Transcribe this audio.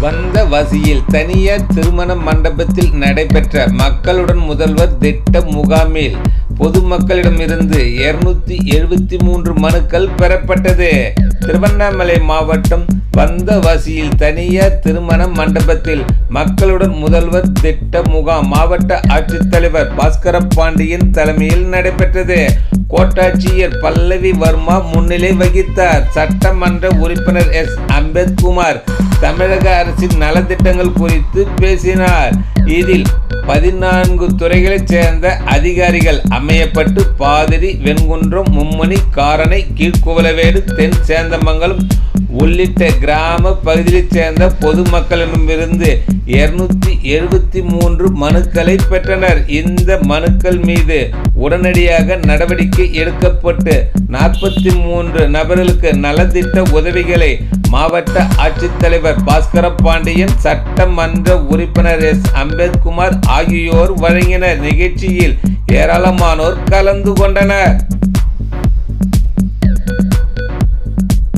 வந்த வசியில் தனியார் திருமண மண்டபத்தில் நடைபெற்ற மக்களுடன் முதல்வர் திட்ட முகாமில் பொதுமக்களிடமிருந்து இருநூத்தி எழுபத்தி மூன்று மனுக்கள் பெறப்பட்டது. திருவண்ணாமலை மாவட்டம் வந்தவாசியில் தனியார் திருமண மண்டபத்தில் மக்களுடன் முதல்வர் திட்ட முகாம் மாவட்ட ஆட்சித்தலைவர் பாஸ்கர பாண்டியன் தலைமையில் நடைபெற்றது. கோட்டாட்சியர் பல்லவி வர்மா முன்னிலை வகித்தார். சட்டமன்ற உறுப்பினர் எஸ். அம்பேத்குமார் தமிழக அரசின் நலத்திட்டங்கள் குறித்து பேசினார். இதில் பதினான்கு துறைகளைச் சேர்ந்த அதிகாரிகள் அமையப்பட்டு பாதிரி வெண்குன்றம் மும்மணி காரணை கீழ்குவலவேடு தென் சேந்தமங்கலம் உள்ளிட்ட கிராம பகுதியைச் சேர்ந்த பொதுமக்களிடமிருந்து இருநூத்தி எழுபத்தி மூன்று மனுக்களை பெற்றனர். இந்த மனுக்கள் மீது உடனடியாக நடவடிக்கை எடுக்கப்பட்டு நாற்பத்தி மூன்று நபர்களுக்கு நலத்திட்ட உதவிகளை மாவட்ட ஆட்சித்தலைவர் பாஸ்கர பாண்டியன் சட்டமன்ற உறுப்பினர் எஸ். அம்பேத்குமார் ஆகியோர் வழங்கினர் நிகழ்ச்சியில் ஏராளமானோர் கலந்து கொண்டனர்.